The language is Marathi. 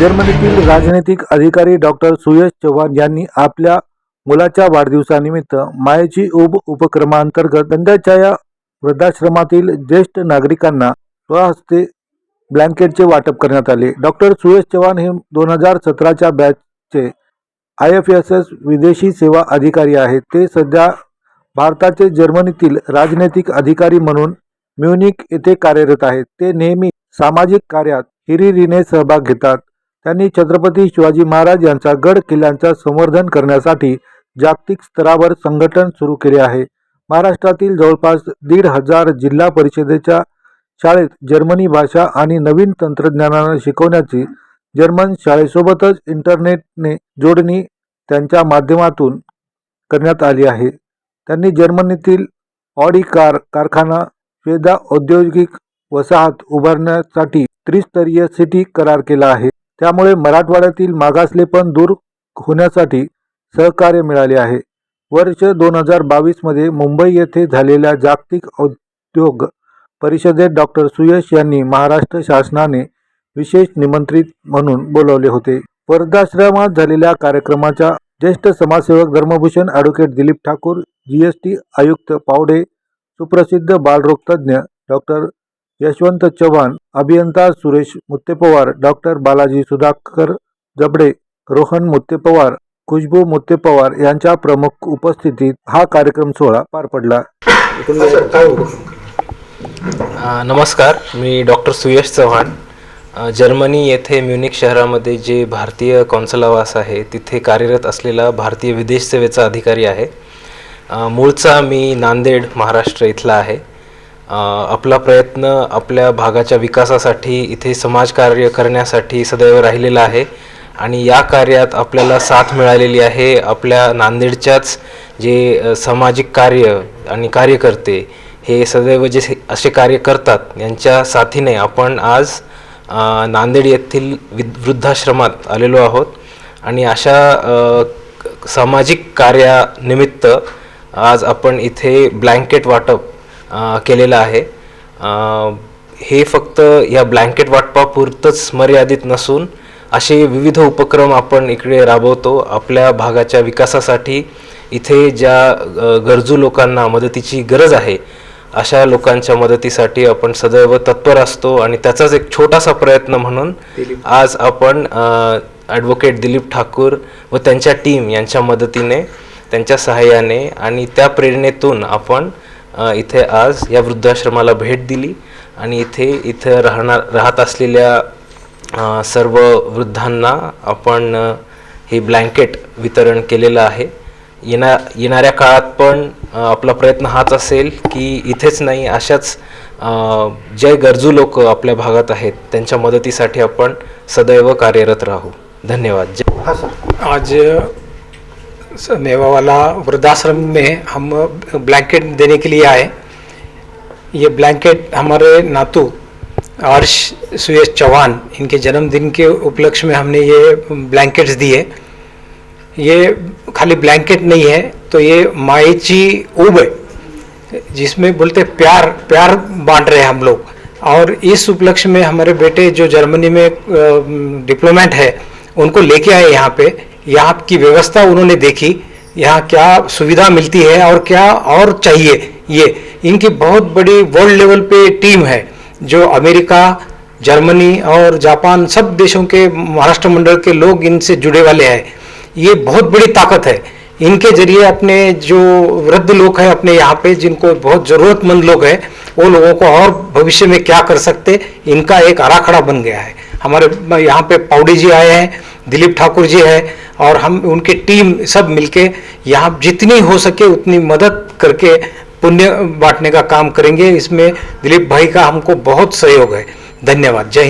जर्मनीतील राजनैतिक अधिकारी डॉक्टर सुयश चव्हाण यांनी आपल्या मुलाच्या वाढदिवसानिमित्त मायेची उब उपक्रमांतर्गत सध्याच्या या वृद्धाश्रमातील ज्येष्ठ नागरिकांना स्वहस्ते ब्लँकेटचे वाटप करण्यात आले. डॉक्टर सुयश चव्हाण हे दोन हजार सतराच्या बॅचचे आय एफ एस एस विदेशी सेवा अधिकारी आहेत. ते सध्या भारताचे जर्मनीतील राजनैतिक अधिकारी म्हणून म्युनिक येथे कार्यरत आहेत. ते नेहमी सामाजिक कार्यात हिरिरीने सहभाग घेतात. त्यांनी छत्रपती शिवाजी महाराज यांचा गड किल्ल्यांचा संवर्धन करण्यासाठी जागतिक स्तरावर संघटन सुरू केले आहे. महाराष्ट्रातील जवळपास दीड हजार जिल्हा परिषदेच्या शाळेत जर्मनी भाषा आणि नवीन तंत्रज्ञानानं शिकवण्याची जर्मन शाळेसोबतच इंटरनेटने जोडणी त्यांच्या माध्यमातून करण्यात आली आहे. त्यांनी जर्मनीतील ऑडी कार कारखाना वेदा औद्योगिक वसाहत उभारण्यासाठी त्रिस्तरीय सिटी करार केला आहे. त्यामुळे मराठवाड्यातील मागासलेपण दूर होण्यासाठी सहकार्य मिळाले आहे. वर्ष दोन हजार बावीसमध्ये मुंबई येथे झालेल्या जागतिक उद्योग परिषदेत डॉक्टर सुयश यांनी महाराष्ट्र शासनाने विशेष निमंत्रित म्हणून बोलवले होते. वर्धाश्रमात झालेल्या कार्यक्रमाच्या ज्येष्ठ समाजसेवक धर्मभूषण advocate Dilip Thakur G S T आयुक्त पावडे सुप्रसिद्ध बालरोगतज्ञ डॉक्टर यशवंत चव्हाण अभियंता सुरेश मुत्तेपवार डॉक्टर बालाजी सुधाकर जबडे रोहन मुत्तेपवार खुशबू मुत्तेपवार यांच्या प्रमुख उपस्थितीत हा कार्यक्रम सोहळा पार पडला. नमस्कार मी डॉक्टर सुयश चव्हाण. जर्मनी येथे म्युनिक शहरामध्ये जे भारतीय कौन्सलावास आहे तिथे कार्यरत असलेला भारतीय विदेश सेवेचा अधिकारी आहे. मूळचा मी नांदेड महाराष्ट्र इथला आहे. आपला प्रयत्न आपल्या भागाच्या विकासासाठी इथे समाजकार्य करण्यासाठी सदैव राहिलेला आहे. आणि या कार्यात आपल्याला साथ मिळालेली आहे. आपल्या नांदेडच्याच जे सामाजिक कार्य आणि कार्यकर्ते हे सदैव जे असे कार्य करतात यांच्या साथीने आपण आज नांदेड येथील विद वृद्धाश्रमात आलेलो आहोत. आणि अशा सामाजिक कार्यानिमित्त आज आपण इथे ब्लँकेट वाटप केलेलं आहे. हे फक्त या ब्लँकेट वाटपापुरतंच मर्यादित नसून असे विविध उपक्रम आपण इकडे राबवतो. आपल्या भागाच्या विकासासाठी इथे ज्या गरजू लोकांना मदतीची गरज आहे अशा लोकांच्या मदतीसाठी आपण सदैव तत्पर असतो आणि त्याचाच एक छोटासा प्रयत्न म्हणून आज आपण ॲडव्होकेट दिलीप ठाकूर व त्यांच्या टीम यांच्या मदतीने त्यांच्या सहाय्याने आणि त्या प्रेरणेतून आपण इथे आज या वृद्धाश्रमाला भेट दिली आणि इथे इथं राहणार राहत असलेल्या सर्व वृद्धांना आपण हे ब्लँकेट वितरण केलेलं आहे. येणा येणाऱ्या काळात पण आपला प्रयत्न हाच असेल की इथेच नाही अशाच जे गरजू लोक आपल्या भागात आहेत. त्यांच्या मदतीसाठी आपण सदैव कार्यरत राहू. धन्यवाद. जय आज स- मेवावाला वृद्धाश्रम में हम ब्लैंकेट देने के लिए आए। ये ब्लैंकेट हमारे नातू अर्श सुयश चौहान, इनके जन्मदिन के उपलक्ष्य में हमने ये ब्लैंकेट्स दिए। ये खाली ब्लैंकेट नहीं है तो ये मायची ऊब है जिसमें बोलते प्यार प्यार बांट रहे हैं हम लोग। और इस उपलक्ष्य में हमारे बेटे जो जर्मनी में डिप्लोमेट है, उनको लेके आए यहाँ पे। यहाँ की व्यवस्था उन्होंने देखी, यहाँ क्या सुविधा मिलती है और क्या और चाहिए ये। इनकी बहुत बड़ी वर्ल्ड लेवल पे टीम है, जो अमेरिका, जर्मनी और जापान सब देशों के महाराष्ट्र मंडल के लोग इनसे जुड़े वाले हैं। ये बहुत बड़ी ताकत है। इनके ज़रिए अपने जो वृद्ध लोग हैं अपने यहाँ पे, जिनको बहुत ज़रूरतमंद लोग हैं वो लोगों को और भविष्य में क्या कर सकते, इनका एक आराखड़ा बन गया है। हमारे यहाँ पे पाउडी जी आए हैं, दिलीप ठाकुर जी है और हम उनके टीम सब मिलके यहाँ जितनी हो सके उतनी मदद करके पुण्य बांटने का काम करेंगे। इसमें दिलीप भाई का हमको बहुत सहयोग है। धन्यवाद। जय हिंद।